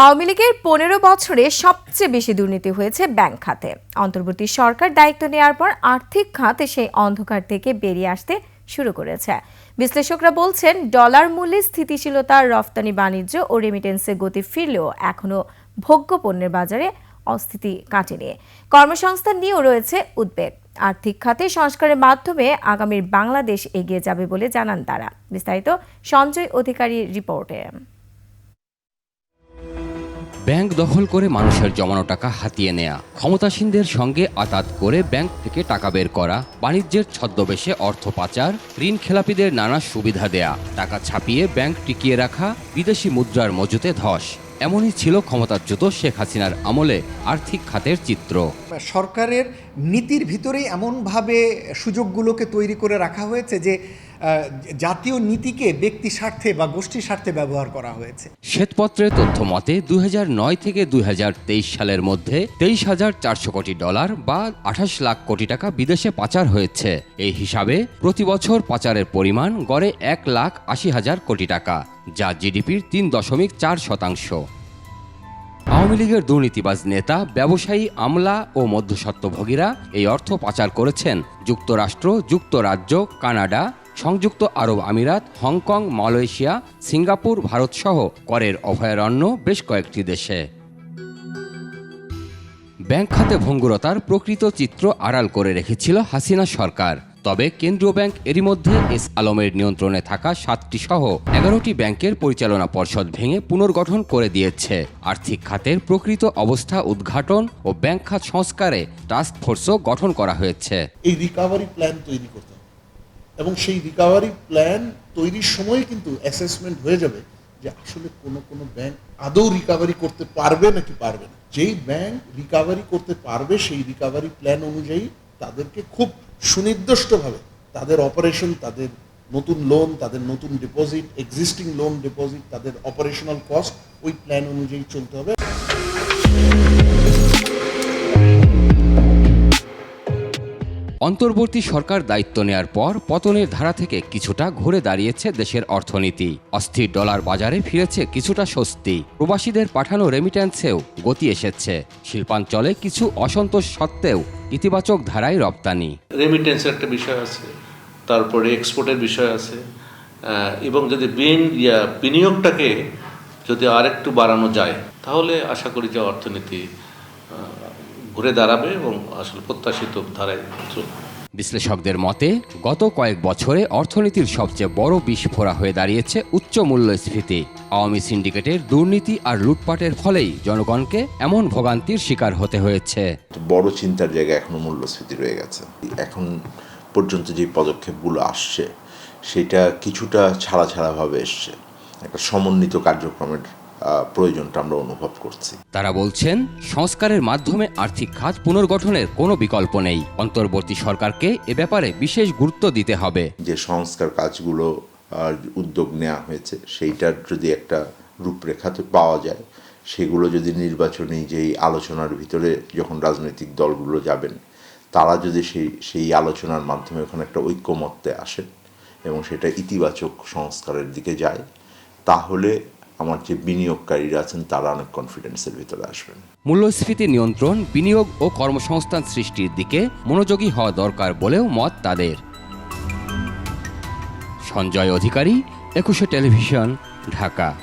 আওয়ামী লীগের পনেরো বছরে সবচেয়ে বেশি দুর্নীতি হয়েছে ব্যাংক খাতে। অন্তর্বর্তী সরকার দায়িত্ব নেওয়ার পর আর্থিক খাতে সেই অন্ধকার থেকে বেরিয়ে আসতে শুরু করেছে। বিশ্লেষকরা বলছেন, ডলার মূল্যে স্থিতিশীলতা রফতানি বাণিজ্য ও রেমিটেন্সে গতি ফিরলেও এখনও ভোগ্য পণ্যের বাজারে অস্থিতি কাটেনি। কর্মসংস্থান নিয়েও রয়েছে উদ্বেগ। আর্থিক খাতে সংস্কারের মাধ্যমে আগামীর বাংলাদেশ এগিয়ে যাবে বলে জানান তারা। বিস্তারিত সঞ্জয় অধিকারী রিপোর্টে। ব্যাংক দখল করে মানুষের জমানো টাকা হাতিয়ে নেয়া, ক্ষমতাসীনদের সঙ্গে আতাত করে ব্যাংক থেকে টাকা বের করা, বাণিজ্যের ছদ্মবেশে অর্থ পাচার, ঋণ খেলাপিদের নানা সুবিধা দেয়া, টাকা ছাপিয়ে ব্যাংক টিকিয়ে রাখা, বিদেশি মুদ্রার মজুতে ধস। এমনই ছিল ক্ষমতাচ্যুত শেখ হাসিনার আমলে আর্থিক খাতের চিত্র। সরকারের নীতির ভিতরেই এমনভাবে সুযোগগুলোকে তৈরি করে রাখা হয়েছে যে জাতীয় নীতিকে ব্যক্তি স্বার্থে বা গোষ্ঠী স্বার্থে ব্যবহার করা হয়েছে। শ্বেতপত্রের তথ্য মতে দুই হাজার নয় থেকে দু হাজার তেইশ সালের মধ্যে তেইশ হাজার চারশো কোটি ডলার বা আঠাশ লাখ কোটি টাকা বিদেশে পাচার হয়েছে। এই হিসাবে, প্রতি বছর পাচারের পরিমাণ গড়ে এক লাখ আশি হাজার কোটি টাকা, যা জিডিপির তিন দশমিক চার শতাংশ। আওয়ামী লীগের দুর্নীতিবাজ নেতা, ব্যবসায়ী, আমলা ও মধ্যস্বত্বভোগীরা এই অর্থ পাচার করেছেন। যুক্তরাষ্ট্র, যুক্তরাজ্য, কানাডা সংযুক্ত আরব আমিরাত, হংকং, মালয়েশিয়া, সিঙ্গাপুর ভারতসহ করের অভয়ারণ্য বেশ কয়েকটি দেশে। ব্যাংক খাতে ভঙ্গুরতার প্রকৃত চিত্র আড়াল করে রেখেছিল হাসিনা সরকার। তবে কেন্দ্রীয় ব্যাংক এরই মধ্যে এস আলমের নিয়ন্ত্রণে থাকা সাতটি সহ এগারোটি ব্যাংকের পরিচালনা পর্ষদ ভেঙে পুনর্গঠন করে দিয়েছে। আর্থিক খাতের প্রকৃত অবস্থা উদ্ঘাটন ও ব্যাংক খাত সংস্কারে টাস্ক ফোর্সও গঠন করা হয়েছে। এই রিকাভারি প্ল্যান তৈরি করতে এবং সেই রিকাভারি প্ল্যান তৈরির সময় কিন্তু অ্যাসেসমেন্ট হয়ে যাবে যে আসলে কোনো কোনো ব্যাংক আদৌ রিকাভারি করতে পারবে নাকি পারবে না। যেই ব্যাংক রিকাভারি করতে পারবে সেই রিকাভারি প্ল্যান অনুযায়ী তাদেরকে খুব সুনির্দিষ্টভাবে তাদের অপারেশন তাদের নতুন লোন তাদের নতুন ডিপোজিট এক্সিস্টিং লোন ডিপোজিট তাদের অপারেশনাল কস্ট ওই প্ল্যান অনুযায়ী চলতে হবে। অন্তর্বর্তী সরকার দায়িত্ব নেয়ার পর পতনের ধারা থেকে কিছুটা ঘুরে দাঁড়িয়েছে দেশের অর্থনীতি। অস্থির ডলার বাজারে ফিরেছে কিছুটা স্বস্তি। প্রবাসীদের পাঠানো রেমিট্যান্সেও গতি এসেছে। শিল্পাঞ্চলে কিছু অসন্তোষ সত্ত্বেও ইতিবাচক ধারায় রপ্তানি। রেমিটেন্সের একটা বিষয় আছে, তারপরে এক্সপোর্টের বিষয় আছে এবং যদি বিন- বিনিয়োগটাকে যদি আরেকটু বাড়ানো যায়, তাহলে আশা করি যে অর্থনীতি ঘুরে দাঁড়াবে এবং আসলে প্রত্যাশিত ধারায় চলবে বিশ্লেষকদের মতে গত কয়েক বছরে অর্থনীতির সবচেয়ে বড় বিস্ফোরা হয়ে দাঁড়িয়েছে উচ্চ মূল্যস্ফীতি। আওয়ামী সিন্ডিকেটের দুর্নীতি আর লুটপাটের ফলেই জনগণকে এমন ভোগান্তির শিকার হতে হয়েছে। বড় চিন্তার জায়গায় এখনও মূল্যস্ফীতি রয়ে গেছে। এখন পর্যন্ত যে পদক্ষেপগুলো আসছে সেটা কিছুটা ছাড়া ছাড়াভাবে এসছে। একটা সমন্বিত কার্যক্রমের প্রয়োজনটা আমরা অনুভব করছি। তারা বলছেন সংস্কারের মাধ্যমে আর্থিক খাত পুনর্গঠনের কোনো বিকল্প নেই। অন্তর্বর্তী সরকারকে এ ব্যাপারে বিশেষ গুরুত্ব দিতে হবে। যে সংস্কার কাজগুলো উদ্যোগ নেওয়া হয়েছে সেইটার যদি একটা রূপরেখা পাওয়া যায় সেগুলো যদি নির্বাচনী যেই আলোচনার ভিতরে যখন রাজনৈতিক দলগুলো যাবেন তারা যদি সেই সেই আলোচনার মাধ্যমে ওখানে একটা ঐক্যমত্যে আসেন এবং সেটা ইতিবাচক সংস্কারের দিকে যায় তাহলে আমার যে বিনিয়োগকারীরা আছেন, তারা অনেক কনফিডেন্সের ভিতরে আসবেন। মূল্যস্ফীতি নিয়ন্ত্রণ, বিনিয়োগ ও কর্মসংস্থান সৃষ্টির দিকে মনোযোগী হওয়া দরকার বলেও মত তাদের। সঞ্জয় অধিকারী, একুশে টেলিভিশন, ঢাকা।